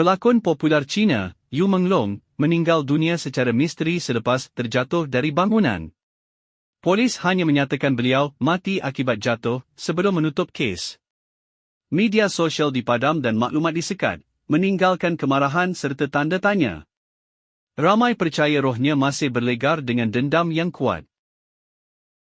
Pelakon popular Cina, Yu Menglong, meninggal dunia secara misteri selepas terjatuh dari bangunan. Polis hanya menyatakan beliau mati akibat jatuh sebelum menutup kes. Media sosial dipadam dan maklumat disekat, meninggalkan kemarahan serta tanda tanya. Ramai percaya rohnya masih berlegar dengan dendam yang kuat.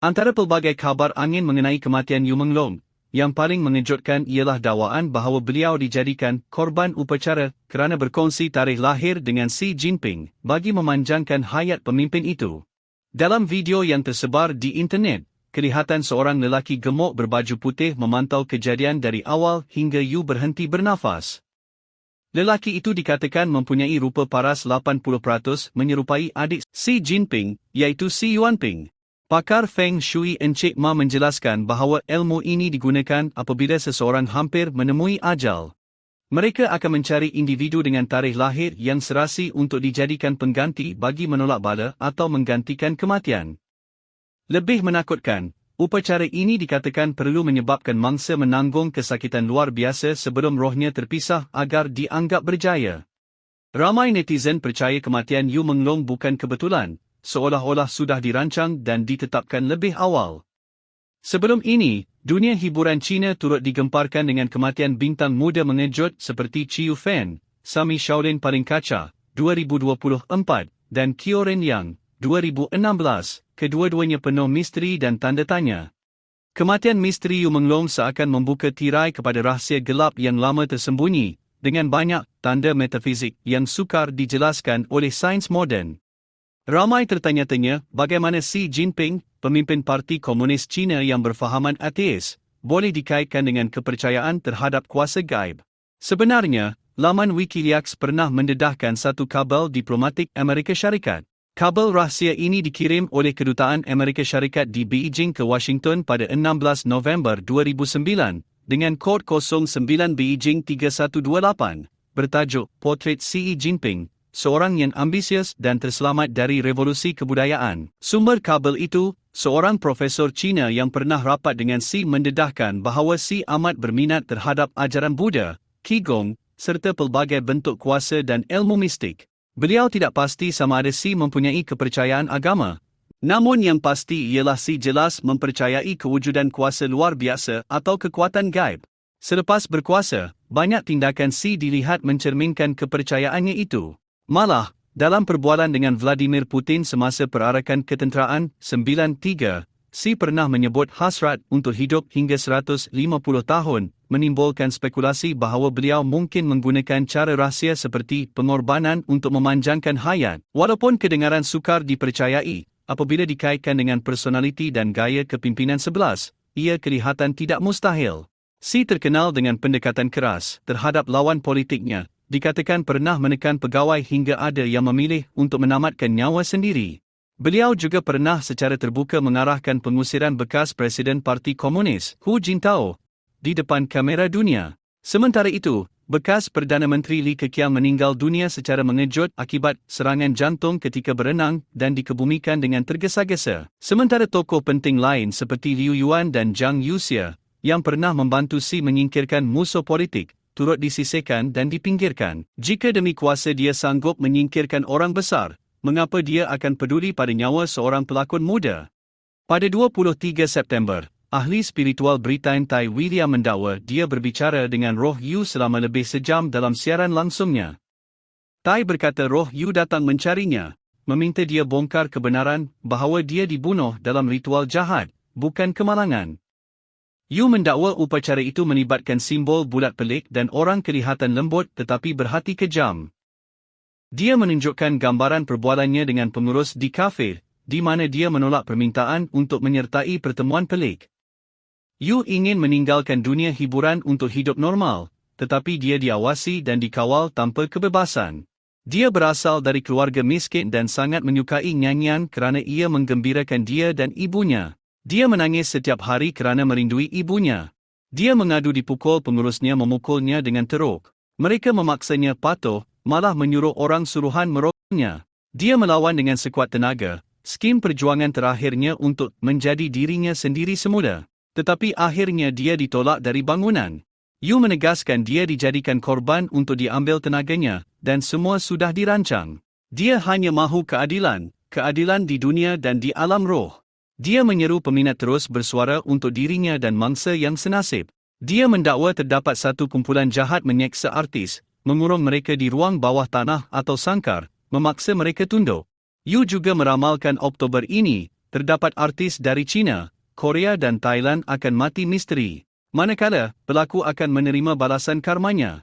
Antara pelbagai kabar angin mengenai kematian Yu Menglong, yang paling mengejutkan ialah dakwaan bahawa beliau dijadikan korban upacara kerana berkongsi tarikh lahir dengan Xi Jinping bagi memanjangkan hayat pemimpin itu. Dalam video yang tersebar di internet, kelihatan seorang lelaki gemuk berbaju putih memantau kejadian dari awal hingga Yu berhenti bernafas. Lelaki itu dikatakan mempunyai rupa paras 80% menyerupai adik Xi Jinping, iaitu Xi Yuanping. Pakar Feng Shui Encik Ma menjelaskan bahawa ilmu ini digunakan apabila seseorang hampir menemui ajal. Mereka akan mencari individu dengan tarikh lahir yang serasi untuk dijadikan pengganti bagi menolak bala atau menggantikan kematian. Lebih menakutkan, upacara ini dikatakan perlu menyebabkan mangsa menanggung kesakitan luar biasa sebelum rohnya terpisah agar dianggap berjaya. Ramai netizen percaya kematian Yu Menglong bukan kebetulan, seolah-olah sudah dirancang dan ditetapkan lebih awal. Sebelum ini, dunia hiburan Cina turut digemparkan dengan kematian bintang muda mengejut seperti Chiu Fan, Sami Shaolin paling kaca, 2024, dan Kioren Yang, 2016, kedua-duanya penuh misteri dan tanda tanya. Kematian misteri Yu Menglong seakan membuka tirai kepada rahsia gelap yang lama tersembunyi, dengan banyak tanda metafizik yang sukar dijelaskan oleh sains moden. Ramai tertanya-tanya bagaimana Xi Jinping, pemimpin Parti Komunis China yang berfahaman ateis, boleh dikaitkan dengan kepercayaan terhadap kuasa gaib. Sebenarnya, laman Wikileaks pernah mendedahkan satu kabel diplomatik Amerika Syarikat. Kabel rahsia ini dikirim oleh Kedutaan Amerika Syarikat di Beijing ke Washington pada 16 November 2009 dengan kod 09 Beijing 3128 bertajuk Portrait Xi Jinping seorang yang ambisius dan terselamat dari revolusi kebudayaan. Sumber kabel itu, seorang profesor Cina yang pernah rapat dengan Xi mendedahkan bahawa Xi amat berminat terhadap ajaran Buddha, Qigong, serta pelbagai bentuk kuasa dan ilmu mistik. Beliau tidak pasti sama ada Xi mempunyai kepercayaan agama. Namun yang pasti ialah Xi jelas mempercayai kewujudan kuasa luar biasa atau kekuatan gaib. Selepas berkuasa, banyak tindakan Xi dilihat mencerminkan kepercayaannya itu. Malah, dalam perbualan dengan Vladimir Putin semasa perarakan ketenteraan 93, Xi pernah menyebut hasrat untuk hidup hingga 150 tahun, menimbulkan spekulasi bahawa beliau mungkin menggunakan cara rahsia seperti pengorbanan untuk memanjangkan hayat. Walaupun kedengaran sukar dipercayai, apabila dikaitkan dengan personaliti dan gaya kepimpinan sebelas, ia kelihatan tidak mustahil. Xi terkenal dengan pendekatan keras terhadap lawan politiknya, dikatakan pernah menekan pegawai hingga ada yang memilih untuk menamatkan nyawa sendiri. Beliau juga pernah secara terbuka mengarahkan pengusiran bekas Presiden Parti Komunis, Hu Jintao, di depan kamera dunia. Sementara itu, bekas Perdana Menteri Li Keqiang meninggal dunia secara mengejut akibat serangan jantung ketika berenang dan dikebumikan dengan tergesa-gesa. Sementara tokoh penting lain seperti Liu Yuan dan Zhang Yuxia, yang pernah membantu Xi menyingkirkan musuh politik, turut disisihkan dan dipinggirkan. Jika demi kuasa dia sanggup menyingkirkan orang besar, mengapa dia akan peduli pada nyawa seorang pelakon muda? Pada 23 September, ahli spiritual Britain Tai William mendakwa dia berbicara dengan roh Yu selama lebih sejam dalam siaran langsungnya. Tai berkata roh Yu datang mencarinya, meminta dia bongkar kebenaran bahawa dia dibunuh dalam ritual jahat, bukan kemalangan. Yu mendakwa upacara itu melibatkan simbol bulat pelik dan orang kelihatan lembut tetapi berhati kejam. Dia menunjukkan gambaran perbualannya dengan pengurus di kafe, di mana dia menolak permintaan untuk menyertai pertemuan pelik. Yu ingin meninggalkan dunia hiburan untuk hidup normal, tetapi dia diawasi dan dikawal tanpa kebebasan. Dia berasal dari keluarga miskin dan sangat menyukai nyanyian kerana ia menggembirakan dia dan ibunya. Dia menangis setiap hari kerana merindui ibunya. Dia mengadu dipukul pengurusnya memukulnya dengan teruk. Mereka memaksanya patuh, malah menyuruh orang suruhan meroknya. Dia melawan dengan sekuat tenaga, skim perjuangan terakhirnya untuk menjadi dirinya sendiri semula. Tetapi akhirnya dia ditolak dari bangunan. Yu menegaskan dia dijadikan korban untuk diambil tenaganya dan semua sudah dirancang. Dia hanya mahu keadilan, keadilan di dunia dan di alam roh. Dia menyeru peminat terus bersuara untuk dirinya dan mangsa yang senasib. Dia mendakwa terdapat satu kumpulan jahat menyeksa artis, mengurung mereka di ruang bawah tanah atau sangkar, memaksa mereka tunduk. Yu juga meramalkan Oktober ini, terdapat artis dari China, Korea dan Thailand akan mati misteri. Manakala, pelaku akan menerima balasan karmanya.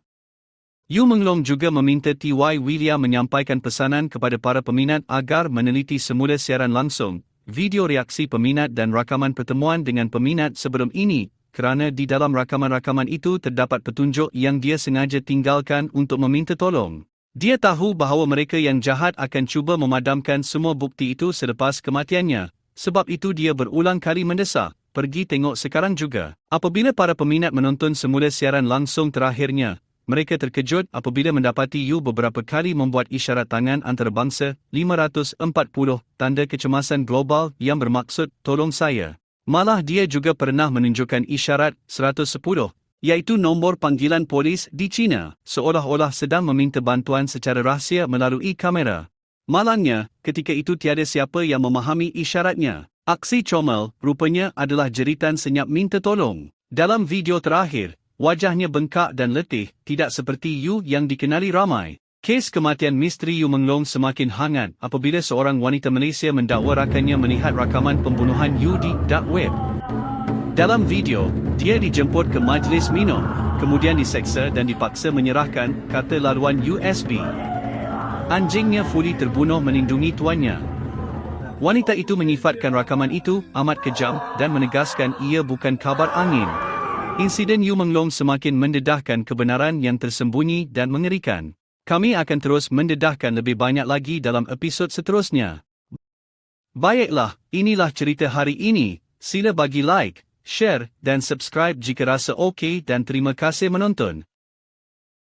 Yu Menglong juga meminta T.Y. William menyampaikan pesanan kepada para peminat agar meneliti semula siaran langsung, video reaksi peminat dan rakaman pertemuan dengan peminat sebelum ini, kerana di dalam rakaman-rakaman itu terdapat petunjuk yang dia sengaja tinggalkan untuk meminta tolong. Dia tahu bahawa mereka yang jahat akan cuba memadamkan semua bukti itu selepas kematiannya, sebab itu dia berulang kali mendesak, pergi tengok sekarang juga. Apabila para peminat menonton semula siaran langsung terakhirnya, mereka terkejut apabila mendapati Yu beberapa kali membuat isyarat tangan antarabangsa 540 tanda kecemasan global yang bermaksud tolong saya. Malah dia juga pernah menunjukkan isyarat 110 iaitu nombor panggilan polis di China seolah-olah sedang meminta bantuan secara rahsia melalui kamera. Malangnya, ketika itu tiada siapa yang memahami isyaratnya. Aksi comel rupanya adalah jeritan senyap minta tolong. Dalam video terakhir, wajahnya bengkak dan letih, tidak seperti Yu yang dikenali ramai. Kes kematian misteri Yu Menglong semakin hangat apabila seorang wanita Malaysia mendakwa rakannya melihat rakaman pembunuhan Yu di dark web. Dalam video, dia dijemput ke majlis minum, kemudian diseksa dan dipaksa menyerahkan kata laluan USB. Anjingnya Fuli terbunuh melindungi tuannya. Wanita itu menyifatkan rakaman itu amat kejam dan menegaskan ia bukan kabar angin. Insiden Yu Menglong semakin mendedahkan kebenaran yang tersembunyi dan mengerikan. Kami akan terus mendedahkan lebih banyak lagi dalam episod seterusnya. Baiklah, inilah cerita hari ini. Sila bagi like, share dan subscribe jika rasa okey dan terima kasih menonton.